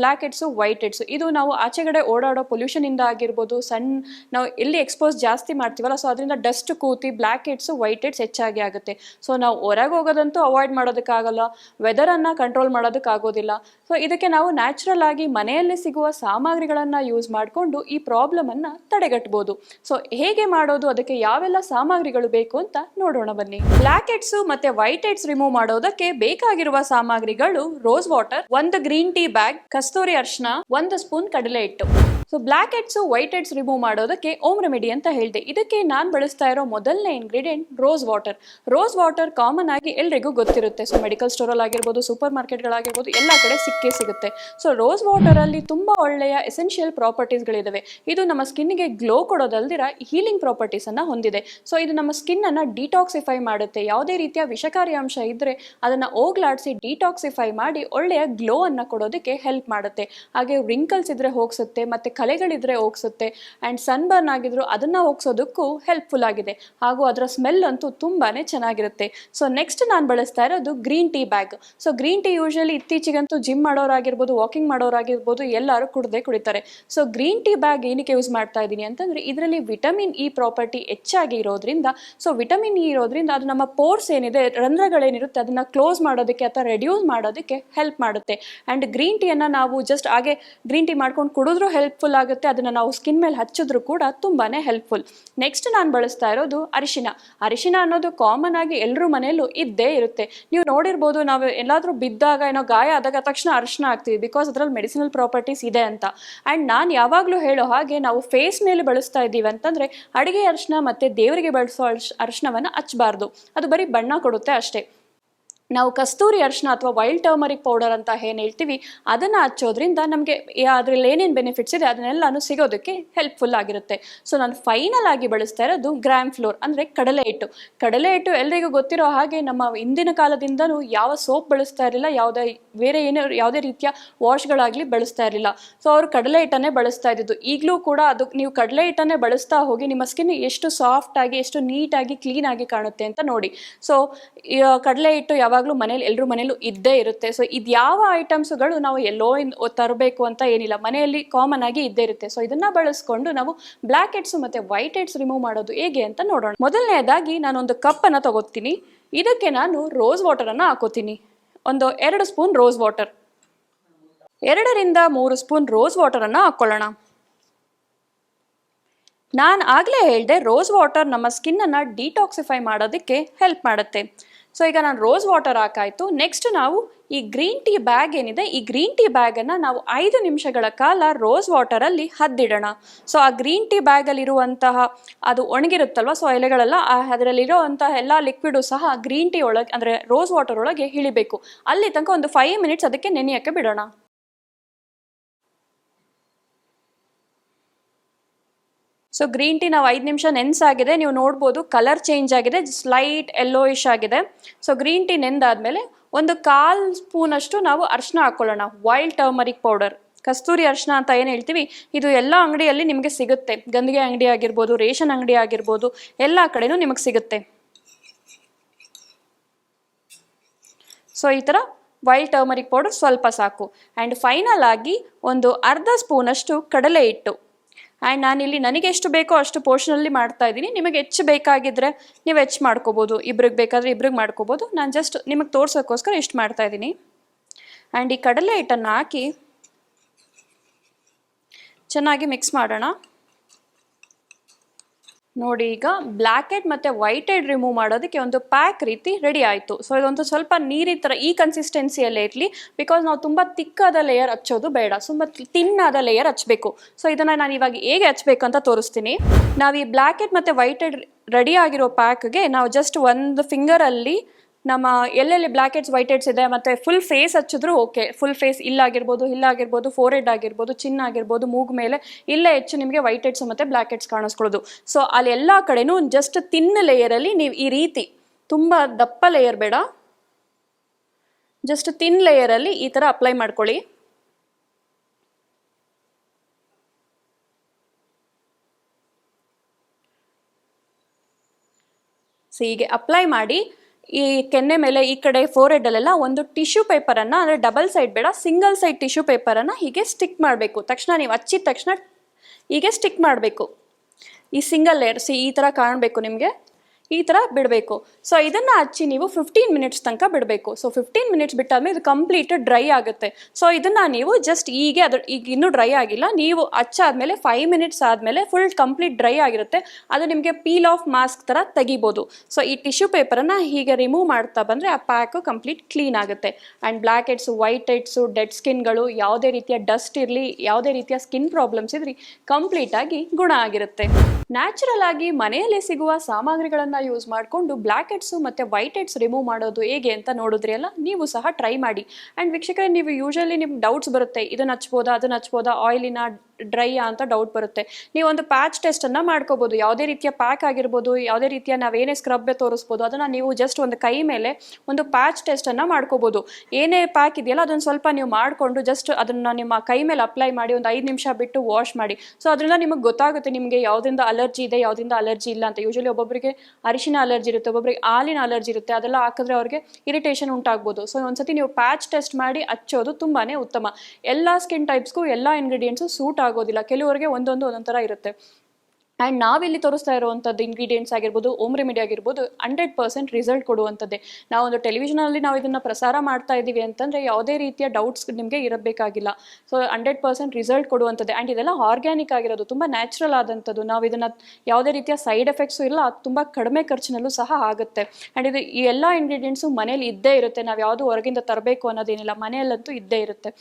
Black heads white heads ಇದು ನಾವು ಆಚೆಗಡೆ ಓಡಾಡೋ ಪೊಲ್ಯೂಷನ್ ಇಂದ ಆಗಿರ್ಬೋದು ಸಣ್ಣ ನಾವು ಎಲ್ಲಿ ಎಕ್ಸ್ಪೋಸ್ ಜಾಸ್ತಿ ಮಾಡ್ತೀವಲ್ಲ ಸೊ ಅದರಿಂದ ಡಸ್ಟ್ ಕೂತಿ ಬ್ಲ್ಯಾಕ್ ಹೆಡ್ಸ್ ವೈಟ್ ಹೆಡ್ಸ್ ಹೆಚ್ಚಾಗಿ ಆಗುತ್ತೆ. ಸೊ ನಾವು ಹೊರಗೆ ಹೋಗೋದಂತೂ ಅವಾಯ್ಡ್ ಮಾಡೋದಕ್ಕಾಗಲ್ಲ ವೆದರನ್ನು ಕಂಟ್ರೋಲ್ ಮಾಡೋದಕ್ಕಾಗೋದಿಲ್ಲ. ಸೊ ಇದಕ್ಕೆ ನಾವು ನ್ಯಾಚುರಲ್ ಆಗಿ ಮನೆಯಲ್ಲಿ ಸಿಗುವ ಸಾಮಗ್ರಿಗಳನ್ನ ಯೂಸ್ ಮಾಡಿಕೊಂಡು ಈ ಪ್ರಾಬ್ಲಮ್ ಅನ್ನ ತಡೆಗಟ್ಟಬಹುದು ಸೊ ಹೇಗೆ ಮಾಡೋದು, ಅದಕ್ಕೆ ಯಾವೆಲ್ಲ ಸಾಮಗ್ರಿಗಳು ಬೇಕು ಅಂತ ನೋಡೋಣ ಬನ್ನಿ. ಬ್ಲ್ಯಾಕ್ ಹೆಡ್ಸ್ ಮತ್ತೆ ವೈಟ್ ಹೆಡ್ಸ್ ರಿಮೂವ್ ಮಾಡೋದಕ್ಕೆ ಬೇಕಾಗಿರುವ ಸಾಮಗ್ರಿಗಳು ರೋಸ್ ವಾಟರ್ ಒಂದು ಗ್ರೀನ್ ಟೀ ಬ್ಯಾಗ್ ಕಸ್ತೂರಿ ಅರ್ಶನ ಒಂದು ಸ್ಪೂನ್ ಕಡಲೆ ಹಿಟ್ಟು. So black heads white heads remove ಮಾಡೋದಕ್ಕೆ ಓಮ್ ರೆಮಿಡಿ ಅಂತ ಹೇಳಿದೆ. ಇದಕ್ಕೆ ನಾನು ಬಳಸ್ತಾ ಇರೋ ಮೊದಲನೇ ingredient rose water rose water common ಆಗಿ ಎಲ್ರಿಗೂ ಗೊತ್ತಿರುತ್ತೆ. ಸೊ ಮೆಡಿಕಲ್ ಸ್ಟೋರಲ್ಲಿ ಆಗಿರ್ಬೋದು ಸೂಪರ್ ಮಾರ್ಕೆಟ್ಗಳಾಗಿರ್ಬೋದು ಎಲ್ಲ ಕಡೆ ಸಿಕ್ಕೇ ಸಿಗುತ್ತೆ. ಸೊ ರೋಸ್ ವಾಟರಲ್ಲಿ ತುಂಬ ಒಳ್ಳೆಯ ಎಸೆನ್ಷಿಯಲ್ ಪ್ರಾಪರ್ಟೀಸ್ಗಳಿದ್ದಾವೆ ಇದು ನಮ್ಮ ಸ್ಕಿನ್ಗೆ ಗ್ಲೋ ಕೊಡೋದಲ್ದಿರ ಹೀಲಿಂಗ್ ಪ್ರಾಪರ್ಟೀಸನ್ನು ಹೊಂದಿದೆ. ಸೊ ಇದು ನಮ್ಮ ಸ್ಕಿನ್ನನ್ನು ಡಿಟಾಕ್ಸಿಫೈ ಮಾಡುತ್ತೆ. ಯಾವುದೇ ರೀತಿಯ ವಿಷಕಾರಿ ಅಂಶ ಇದ್ದರೆ ಅದನ್ನು ಹೋಗ್ಲಾಡಿಸಿ ಡಿಟಾಕ್ಸಿಫೈ ಮಾಡಿ ಒಳ್ಳೆಯ ಗ್ಲೋ ಅನ್ನು ಕೊಡೋದಕ್ಕೆ ಹೆಲ್ಪ್ ಮಾಡುತ್ತೆ. ಹಾಗೆ ರಿಂಕಲ್ಸ್ ಇದ್ರೆ ಹೋಗಿಸುತ್ತೆ, ಮತ್ತು ಕಲೆಗಳಿದ್ರೆ ಹೋಗ್ಸುತ್ತೆ ಆ್ಯಂಡ್ ಸನ್ಬರ್ನ್ ಆಗಿದ್ರು ಅದನ್ನು ಹೋಗ್ಸೋದಕ್ಕೂ ಹೆಲ್ಪ್ಫುಲ್ ಆಗಿದೆ. ಹಾಗೂ ಅದರ ಸ್ಮೆಲ್ ಅಂತೂ ತುಂಬಾ ಚೆನ್ನಾಗಿರುತ್ತೆ. ಸೊ ನೆಕ್ಸ್ಟ್ ನಾನು ಬಳಸ್ತಾ ಇರೋದು green tea bag so green tea usually ಇತ್ತೀಚೆಗಂತೂ gym ಮಾಡೋರಾಗಿರ್ಬೋದು ವಾಕಿಂಗ್ ಮಾಡೋರಾಗಿರ್ಬೋದು ಎಲ್ಲರೂ ಕುಡ್ದೇ ಕುಡಿತಾರೆ. ಸೊ ಗ್ರೀನ್ ಟೀ ಬ್ಯಾಗ್ ಏನಕ್ಕೆ ಯೂಸ್ ಮಾಡ್ತಾ ಇದ್ದೀನಿ ಅಂತಂದರೆ ಇದರಲ್ಲಿ ವಿಟಮಿನ್ ಇ ಪ್ರಾಪರ್ಟಿ ಹೆಚ್ಚಾಗಿ ಇರೋದ್ರಿಂದ ಸೊ ವಿಟಮಿನ್ ಇ ಇರೋದ್ರಿಂದ ಅದು ನಮ್ಮ ಪೋರ್ಸ್ ಏನಿದೆ, ರಂಧ್ರಗಳೇನಿರುತ್ತೆ ಅದನ್ನು ಕ್ಲೋಸ್ ಮಾಡೋದಕ್ಕೆ ಅಥವಾ ರೆಡ್ಯೂಸ್ ಮಾಡೋದಕ್ಕೆ ಹೆಲ್ಪ್ ಮಾಡುತ್ತೆ. ಆ್ಯಂಡ್ ಗ್ರೀನ್ ಟೀಯನ್ನು ನಾವು ಜಸ್ಟ್ ಹಾಗೆ ಗ್ರೀನ್ ಟೀ ಮಾಡ್ಕೊಂಡು ಕುಡಿದ್ರೂ ಹೆಲ್ಪ್ಫುಲ್ ಆಗುತ್ತೆ, ಅದನ್ನು ನಾವು ಸ್ಕಿನ್ ಮೇಲೆ ಹಚ್ಚಿದ್ರು ಕೂಡ ತುಂಬಾ ಹೆಲ್ಪ್ಫುಲ್ ನೆಕ್ಸ್ಟ್ ನಾನು ಬಳಸ್ತಾ ಇರೋದು ಅರಿಶಿನ. ಅರಿಶಿನ ಅನ್ನೋದು ಕಾಮನ್ ಆಗಿ ಎಲ್ಲರೂ ಮನೆಯಲ್ಲೂ ಇದ್ದೇ ಇರುತ್ತೆ. ನೀವು ನೋಡಿರ್ಬೋದು ನಾವು ಎಲ್ಲಾದರೂ ಬಿದ್ದಾಗ, ಏನೋ ಗಾಯ ಆದಾಗ ತಕ್ಷಣ ಅರಿಶಿನ ಹಾಕ್ತೀವಿ ಬಿಕಾಸ್ ಅದರಲ್ಲಿ ಮೆಡಿಸಿನಲ್ ಪ್ರಾಪರ್ಟೀಸ್ ಇದೆ ಅಂತ. ಆ್ಯಂಡ್ ನಾನು ಯಾವಾಗಲೂ ಹೇಳೋ ಹಾಗೆ ನಾವು ಫೇಸ್ ಮೇಲೆ ಬಳಸ್ತಾ ಇದ್ದೀವಿ ಅಂತಂದರೆ, ಅಡುಗೆ ಅರಿಶಿನ ಮತ್ತು ದೇವರಿಗೆ ಬಳಸೋ ಅರ್ಶ್, ಅರಿಶಿನವನ್ನು ಹಚ್ಚಬಾರ್ದು ಅದು ಬರೀ ಬಣ್ಣ ಕೊಡುತ್ತೆ ಅಷ್ಟೇ. ನಾವು ಕಸ್ತೂರಿ ಅರಿಶಿನ ಅಥವಾ ವೈಲ್ಡ್ ಟರ್ಮರಿಕ್ ಪೌಡರ್ ಅಂತ ಏನು ಹೇಳ್ತೀವಿ, ಅದನ್ನು ಹಚ್ಚೋದ್ರಿಂದ ನಮಗೆ ಅದರಲ್ಲಿ ಏನೇನು ಬೆನಿಫಿಟ್ಸ್ ಇದೆ ಅದನ್ನೆಲ್ಲನೂ ಸಿಗೋದಕ್ಕೆ ಹೆಲ್ಪ್ಫುಲ್ ಆಗಿರುತ್ತೆ. ಸೊ ನಾನು ಫೈನಲ್ ಆಗಿ ಬಳಸ್ತಾ ಇರೋದು ಗ್ರಾಮ್ ಫ್ಲೋರ್ ಅಂದರೆ ಕಡಲೆ ಹಿಟ್ಟು. ಕಡಲೆ ಹಿಟ್ಟು ಎಲ್ಲರಿಗೂ ಗೊತ್ತಿರೋ ಹಾಗೆ ನಮ್ಮ ಹಿಂದಿನ ಕಾಲದಿಂದನೂ ಯಾವ ಸೋಪ್ ಬಳಸ್ತಾ ಇರಲಿಲ್ಲ, ಯಾವುದೇ, ಬೇರೆ ಏನೇ ಯಾವುದೇ ರೀತಿಯ ವಾಶ್ಗಳಾಗಲಿ ಬಳಸ್ತಾ ಇರಲಿಲ್ಲ. ಸೊ ಅವರು ಕಡಲೆ ಹಿಟ್ಟನ್ನೇ ಬಳಸ್ತಾ ಇದ್ದಿದ್ದು. ಈಗಲೂ ಕೂಡ ಅದು ನೀವು ಕಡಲೆ ಹಿಟ್ಟನ್ನೇ ಬಳಸ್ತಾ ಹೋಗಿ ನಿಮ್ಮ ಸ್ಕಿನ್ ಎಷ್ಟು ಸಾಫ್ಟಾಗಿ ಎಷ್ಟು ನೀಟಾಗಿ ಕ್ಲೀನಾಗಿ ಕಾಣುತ್ತೆ ಅಂತ ನೋಡಿ. ಸೊ ಕಡಲೆ ಹಿಟ್ಟು ಯಾವಾಗಲೂ ಮನೇಲಿ ಎಲ್ಲರೂ ಮನೇಲೂ ಇದ್ದೇ ಇರುತ್ತೆ. ಸೊ ಇದು ಯಾವ ಐಟಮ್ಸ್ಗಳು ನಾವು ಎಲ್ಲೋ ತರಬೇಕು ಅಂತ ಏನಿಲ್ಲ. ಮನೆಯಲ್ಲಿ ಕಾಮನ್ ಆಗಿ ಇದ್ದೇ ಇರುತ್ತೆ. ಸೊ ಇದನ್ನ ಬಳಸ್ಕೊಂಡು ನಾವು ಬ್ಲ್ಯಾಕ್ ಹೆಡ್ಸ್ ಮತ್ತೆ ವೈಟ್ ಹೆಡ್ಸ್ ರಿಮೂವ್ ಮಾಡೋದು ಹೇಗೆ ಅಂತ ನೋಡೋಣ. ಮೊದಲನೇದಾಗಿ ನಾನೊಂದು ಕಪ್ಪನ್ನು ತಗೋತೀನಿ. ಇದಕ್ಕೆ ನಾನು ರೋಸ್ ವಾಟರನ್ನು ಹಾಕೋತೀನಿ. ಒಂದು ಎರಡು ಸ್ಪೂನ್ ರೋಸ್ ವಾಟರ್ ಎರಡರಿಂದ ಮೂರು ಸ್ಪೂನ್ ರೋಸ್ ವಾಟರನ್ನು ಹಾಕ್ಕೊಳ್ಳೋಣ ನಾನು ಆಗಲೇ ಹೇಳಿದೆ ರೋಸ್ ವಾಟರ್ ನಮ್ಮ ಸ್ಕಿನ್ನನ್ನು ಡಿಟಾಕ್ಸಿಫೈ ಮಾಡೋದಕ್ಕೆ ಹೆಲ್ಪ್ ಮಾಡುತ್ತೆ. ಸೊ ಈಗ ನಾನು ರೋಸ್ ವಾಟರ್ ಹಾಕಾಯಿತು. ನೆಕ್ಸ್ಟ್ ನಾವು ಈ ಗ್ರೀನ್ ಟೀ ಬ್ಯಾಗ್ ಏನಿದೆ, ಈ ಗ್ರೀನ್ ಟೀ ಬ್ಯಾಗನ್ನು ನಾವು ಐದು ನಿಮಿಷಗಳ ಕಾಲ ರೋಸ್ ವಾಟರಲ್ಲಿ ಹದ್ದಿಡೋಣ. ಸೊ ಆ ಗ್ರೀನ್ ಟೀ ಬ್ಯಾಗಲ್ಲಿರುವಂತಹ ಅದು ಒಣಗಿರುತ್ತಲ್ವ ಸೊ ಎಲೆಗಳೆಲ್ಲ, ಆ ಅದರಲ್ಲಿರುವಂತಹ ಎಲ್ಲ ಲಿಕ್ವಿಡು ಸಹ ಗ್ರೀನ್ ಟೀ ಒಳಗೆ, ಅಂದರೆ ರೋಸ್ ವಾಟರ್ ಒಳಗೆ ಇಳಿಬೇಕು. ಅಲ್ಲಿ ತನಕ ಒಂದು ಫೈವ್ ಮಿನಿಟ್ಸ್ ಅದಕ್ಕೆ ನೆನೆಯೋಕ್ಕೆ ಬಿಡೋಣ. ಸೊ ಗ್ರೀನ್ ಟೀ ನಾವು ಐದು ನಿಮಿಷ ನೆನೆಸಾಗಿದೆ, ನೀವು ನೋಡ್ಬೋದು ಕಲರ್ ಚೇಂಜ್ ಆಗಿದೆ ಸ್ಲೈಟ್ ಯೆಲ್ಲೋಯಿಶ್ ಆಗಿದೆ. ಸೊ ಗ್ರೀನ್ ಟೀ ನೆಂದಾದ್ಮೇಲೆ ಒಂದು ಕಾಲ್ ಸ್ಪೂನಷ್ಟು ನಾವು ಅರಿಶಿನ ಹಾಕ್ಕೊಳ್ಳೋಣ ವೈಲ್ಡ್ ಟರ್ಮರಿಕ್ ಪೌಡರ್ ಕಸ್ತೂರಿ ಅರ್ಶಿನ ಅಂತ ಏನು ಹೇಳ್ತೀವಿ? ಇದು ಎಲ್ಲ ಅಂಗಡಿಯಲ್ಲಿ ನಿಮಗೆ ಸಿಗುತ್ತೆ. ಗಂದಿಗೆ ಅಂಗಡಿ ಆಗಿರ್ಬೋದು, ರೇಷನ್ ಅಂಗಡಿ ಆಗಿರ್ಬೋದು, ಎಲ್ಲ ಕಡೆನೂ ನಿಮಗೆ ಸಿಗುತ್ತೆ. ಸೊ ಈ ಥರ ವೈಲ್ಡ್ ಟರ್ಮರಿಕ್ ಪೌಡರ್ ಸ್ವಲ್ಪ ಸಾಕು. ಆ್ಯಂಡ್ ಫೈನಲ್ ಆಗಿ ಒಂದು ಅರ್ಧ ಸ್ಪೂನಷ್ಟು ಕಡಲೆ ಹಿಟ್ಟು. ಆ್ಯಂಡ್ ನಾನಿಲ್ಲಿ ನನಗೆ ಎಷ್ಟು ಬೇಕೋ ಅಷ್ಟು ಪೋರ್ಷನಲ್ಲಿ ಮಾಡ್ತಾ ಇದ್ದೀನಿ. ನಿಮಗೆ ಹೆಚ್ಚು ಬೇಕಾಗಿದ್ದರೆ ನೀವು ಹೆಚ್ಚು ಮಾಡ್ಕೋಬೋದು. ಇಬ್ರಿಗೆ ಬೇಕಾದರೆ ಇಬ್ರಿಗೆ ಮಾಡ್ಕೋಬೋದು. ನಾನು ಜಸ್ಟ್ ನಿಮಗೆ ತೋರಿಸೋಕ್ಕೋಸ್ಕರ ಇಷ್ಟು ಮಾಡ್ತಾ ಇದ್ದೀನಿ. ಆ್ಯಂಡ್ ಈ ಕಡಲೆ ಹಿಟ್ಟನ್ನು ಹಾಕಿ ಚೆನ್ನಾಗಿ ಮಿಕ್ಸ್ ಮಾಡೋಣ. ನೋಡಿ, ಈಗ ಬ್ಲ್ಯಾಕ್ ಹೆಡ್ ಮತ್ತು ವೈಟ್ ಹೆಡ್ ರಿಮೂವ್ ಮಾಡೋದಕ್ಕೆ ಒಂದು ಪ್ಯಾಕ್ ರೀತಿ ರೆಡಿ ಆಯಿತು. ಸೊ ಇದೊಂದು ಸ್ವಲ್ಪ ನೀರಿನ ಥರ ಈ ಕನ್ಸಿಸ್ಟೆನ್ಸಿಯಲ್ಲೇ ಇರಲಿ ಬಿಕಾಸ್ ನಾವು ತುಂಬ ತಿಕ್ಕಾದ ಲೇಯರ್ ಹಚ್ಚೋದು ಬೇಡ. ತುಂಬ ತಿನ್ನಾದ ಲೇಯರ್ ಹಚ್ಚಬೇಕು. ಸೊ ಇದನ್ನು ನಾನು ಇವಾಗ ಹೇಗೆ ಹಚ್ಬೇಕು ಅಂತ ತೋರಿಸ್ತೀನಿ. ನಾವು ಈ ಬ್ಲ್ಯಾಕ್ ಹೆಡ್ ಮತ್ತು ವೈಟ್ ಹೆಡ್ ರೆಡಿ ಆಗಿರೋ ಪ್ಯಾಕ್ಗೆ ನಾವು ಜಸ್ಟ್ ಒಂದು ಫಿಂಗರಲ್ಲಿ ನಮ್ಮ ಎಲ್ಲೆಲ್ಲಿ ಬ್ಲ್ಯಾಕ್ ಹೆಡ್ಸ್ ವೈಟ್ ಹೆಡ್ಸ್ ಇದೆ, ಮತ್ತು ಫುಲ್ ಫೇಸ್ ಹಚ್ಚಿದ್ರು ಓಕೆ ಫುಲ್ ಫೇಸ್ ಇಲ್ಲಾಗಿರ್ಬೋದು ಇಲ್ಲಾಗಿರ್ಬೋದು ಫೋರ್ ಹೆಡ್ ಆಗಿರ್ಬೋದು ಚಿನ್ನ ಆಗಿರ್ಬೋದು, ಮೂಗ್ ಮೇಲೆ ಇಲ್ಲೇ ಹೆಚ್ಚು ನಿಮಗೆ ವೈಟ್ ಹೆಡ್ಸ್ ಮತ್ತು ಬ್ಲ್ಯಾಕ್ ಹೆಡ್ಸ್ ಕಾಣಿಸ್ಕೊಳ್ಳೋದು. ಸೊ ಅಲ್ಲಿ ಎಲ್ಲ ಕಡೆನೂ ಜಸ್ಟ್ ತಿನ್ನ ಲೇಯರಲ್ಲಿ ನೀವು ಈ ರೀತಿ ತುಂಬ ದಪ್ಪ ಲೇಯರ್ ಬೇಡ. ಜಸ್ಟ್ ತಿನ್ ಲೇಯರಲ್ಲಿ ಈ ಥರ ಅಪ್ಲೈ ಮಾಡ್ಕೊಳ್ಳಿ. ಸೊ ಹೀಗೆ ಅಪ್ಲೈ ಮಾಡಿ ಈ ಕೆನ್ನೆ ಮೇಲೆ ಈ ಕಡೆ ಫೋರ್ ಅಲ್ಲೆಲ್ಲ ಒಂದು ಟಿಶ್ಯೂ ಪೇಪರನ್ನು ಅಂದರೆ ಡಬಲ್ ಸೈಡ್ ಬೇಡ ಸಿಂಗಲ್ ಸೈಡ್ ಟಿಶ್ಯೂ ಪೇಪರನ್ನು ಹೀಗೆ ಸ್ಟಿಕ್ ಮಾಡಬೇಕು. ತಕ್ಷಣ ನೀವು ಹಚ್ಚಿದ ತಕ್ಷಣ ಹೀಗೆ ಸ್ಟಿಕ್ ಮಾಡಬೇಕು. ಈ ಸಿಂಗಲ್ ಲೇಯರ್ ಸಿ ಈ ಥರ ಕಾಣಬೇಕು ನಿಮಗೆ? ಈ ಥರ ಬಿಡಬೇಕು. ಸೊ ಇದನ್ನು ಹಚ್ಚಿ ನೀವು ಫಿಫ್ಟೀನ್ ಮಿನಿಟ್ಸ್ ತನಕ ಬಿಡಬೇಕು. ಸೊ ಫಿಫ್ಟೀನ್ ಮಿನಿಟ್ಸ್ ಬಿಟ್ಟಾದ್ಮೇಲೆ ಇದು ಕಂಪ್ಲೀಟ್ ಡ್ರೈ ಆಗುತ್ತೆ. ಸೊ ಇದನ್ನು ನೀವು ಜಸ್ಟ್ ಹೀಗೆ ಅದ್ರ ಈಗ ಇನ್ನೂ ಡ್ರೈ ಆಗಿಲ್ಲ. ನೀವು ಹಚ್ಚಾದ್ಮೇಲೆ ಫೈವ್ ಮಿನಿಟ್ಸ್ ಆದಮೇಲೆ ಫುಲ್ ಕಂಪ್ಲೀಟ್ ಡ್ರೈ ಆಗಿರುತ್ತೆ. ಅದು ನಿಮಗೆ ಪೀಲ್ ಆಫ್ ಮಾಸ್ಕ್ ಥರ ತೆಗಿಬೋದು. ಸೊ ಈ ಟಿಶ್ಯೂ ಪೇಪರನ್ನು ಹೀಗೆ ರಿಮೂವ್ ಮಾಡ್ತಾ ಬಂದರೆ ಆ ಪ್ಯಾಕು ಕಂಪ್ಲೀಟ್ ಕ್ಲೀನ್ ಆಗುತ್ತೆ. And black heads white heads dead ಸ್ಕಿನ್ಗಳು ಯಾವುದೇ ರೀತಿಯ ಡಸ್ಟ್ ಇರಲಿ, ಯಾವುದೇ ರೀತಿಯ ಸ್ಕಿನ್ ಪ್ರಾಬ್ಲಮ್ಸ್ ಇದ್ರಿ ಕಂಪ್ಲೀಟಾಗಿ ಗುಣ ಆಗಿರುತ್ತೆ. ನ್ಯಾಚುರಲ್ ಆಗಿ ಮನೆಯಲ್ಲೇ ಸಿಗುವ ಸಾಮಗ್ರಿಗಳನ್ನು ಯೂಸ್ ಮಾಡಿಕೊಂಡು ಬ್ಲ್ಯಾಕ್ ಹೆಡ್ಸು ಮತ್ತು ವೈಟ್ ಹೆಡ್ಸ್ ರಿಮೂವ್ ಮಾಡೋದು ಹೇಗೆ ಅಂತ ನೋಡಿದ್ರಿ ಅಲ್ಲ? ನೀವು ಸಹ ಟ್ರೈ ಮಾಡಿ. ಆ್ಯಂಡ್ ವೀಕ್ಷಕರೇ, ನೀವು ಯೂಶಲಿ ನಿಮ್ಗೆ ಡೌಟ್ಸ್ ಬರುತ್ತೆ. ಇದನ್ನು ಹಚ್ಬೋದಾ, ಅದನ್ನು ಹಚ್ಬೋದಾ ಆಯಿಲಿನ ಡ್ರೈಯಾ ಅಂತ ಡೌಟ್ ಬರುತ್ತೆ. ನೀವು ಒಂದು ಪ್ಯಾಚ್ ಟೆಸ್ಟನ್ನು ಮಾಡ್ಕೋಬೋದು. ಯಾವುದೇ ರೀತಿಯ ಪ್ಯಾಕ್ ಆಗಿರ್ಬೋದು, ಯಾವುದೇ ರೀತಿಯ ನಾವೇನೇ ಸ್ಕ್ರಬ್ಬೆ ತೋರಿಸ್ಬೋದು, ಅದನ್ನು ನೀವು ಜಸ್ಟ್ ಒಂದು ಕೈ ಮೇಲೆ ಒಂದು ಪ್ಯಾಚ್ ಟೆಸ್ಟನ್ನು ಮಾಡ್ಕೋಬೋದು. ಏನೇ ಪ್ಯಾಕ್ ಇದೆಯಲ್ಲ, ಅದನ್ನು ಸ್ವಲ್ಪ ನೀವು ಮಾಡಿಕೊಂಡು ಜಸ್ಟ್ ಅದನ್ನು ನಿಮ್ಮ ಕೈ ಮೇಲೆ ಅಪ್ಲೈ ಮಾಡಿ ಒಂದು ಐದು ನಿಮಿಷ ಬಿಟ್ಟು ವಾಶ್ ಮಾಡಿ. ಸೊ ಅದರಿಂದ ನಿಮಗೆ ಗೊತ್ತಾಗುತ್ತೆ ನಿಮಗೆ ಯಾವುದರಿಂದ ಅಲರ್ಜಿ ಇದೆ, ಯಾವುದರಿಂದ ಅಲರ್ಜಿ ಇಲ್ಲ ಅಂತ. ಯೂಶಲಿ ಒಬ್ಬೊಬ್ಬರಿಗೆ ಅರಿಶಿನ ಅಲರ್ಜಿ ಇರುತ್ತೆ ಒಬ್ಬೊಬ್ಬರಿಗೆ ಹಾಲಿನ ಅಲರ್ಜಿ ಇರುತ್ತೆ. ಅದೆಲ್ಲ ಹಾಕಿದ್ರೆ ಅವ್ರಿಗೆ ಇರಿಟೇಷನ್ ಉಂಟಾಗ್ಬೋದು. ಸೊ ಒಂದ್ಸತಿ ನೀವು ಪ್ಯಾಚ್ ಟೆಸ್ಟ್ ಮಾಡಿ ಹಚ್ಚೋದು ತುಂಬಾ ಉತ್ತಮ. ಎಲ್ಲ ಸ್ಕಿನ್ ಟೈಪ್ಸ್ಗೂ ಎಲ್ಲ ಇಂಗ್ರೀಡಿಯೆಂಟ್ಸು ಸೂಟ್ ಆಗೋದಿಲ್ಲ. ಕೆಲವರಿಗೆ ಒಂದೊಂದು ಒಂದೊಂದು ಥರ ಇರುತ್ತೆ. ಆ್ಯಂಡ್ ನಾವಿಲ್ಲಿ ತೋರಿಸ್ತಾ ಇರುವಂಥದ್ದು ಇಂಗ್ರೀಡಿಯೆಂಟ್ಸ್ ಆಗಿರ್ಬೋದು ಓಮ್ ರೆಮಿಡಿ ಆಗಿರ್ಬೋದು ಹಂಡ್ರೆಡ್ ಪರ್ಸೆಂಟ್ ರಿಸಲ್ಟ್ ಕೊಡುವಂಥದ್ದೇ ನಾವೊಂದು ಟೆಲಿವಿಷನಲ್ಲಿ ನಾವು ಇದನ್ನು ಪ್ರಸಾರ ಮಾಡ್ತಾ ಇದ್ದೀವಿ ಅಂತಂದರೆ ಯಾವುದೇ ರೀತಿಯ ಡೌಟ್ಸ್ ನಿಮಗೆ ಇರಬೇಕಾಗಿಲ್ಲ. ಸೊ ಹಂಡ್ರೆಡ್ ಪರ್ಸೆಂಟ್ ರಿಸಲ್ಟ್ ಕೊಡುವಂಥದ್ದು ಆ್ಯಂಡ್ ಇದೆಲ್ಲ ಆರ್ಗ್ಯಾನಿಕ್ ಆಗಿರೋದು, ತುಂಬ ನ್ಯಾಚುರಲ್ ಆದಂಥದ್ದು ನಾವು ಇದನ್ನು ಯಾವುದೇ ರೀತಿಯ ಸೈಡ್ ಎಫೆಕ್ಟ್ಸು ಇಲ್ಲ ಅದು ತುಂಬ ಕಡಿಮೆ ಖರ್ಚಿನಲ್ಲೂ ಸಹ ಆಗುತ್ತೆ. ಆ್ಯಂಡ್ ಇದು ಈ ಎಲ್ಲ ಇಂಗ್ರೀಡಿಯೆಂಟ್ಸು ಮನೇಲಿ ಇದ್ದೇ ಇರುತ್ತೆ. ನಾವು ಯಾವುದು ಹೊರಗಿಂದ ತರಬೇಕು ಅನ್ನೋದೇನಿಲ್ಲ. ಮನೆಯಲ್ಲಂತೂ ಇದ್ದೇ ಇರುತ್ತೆ.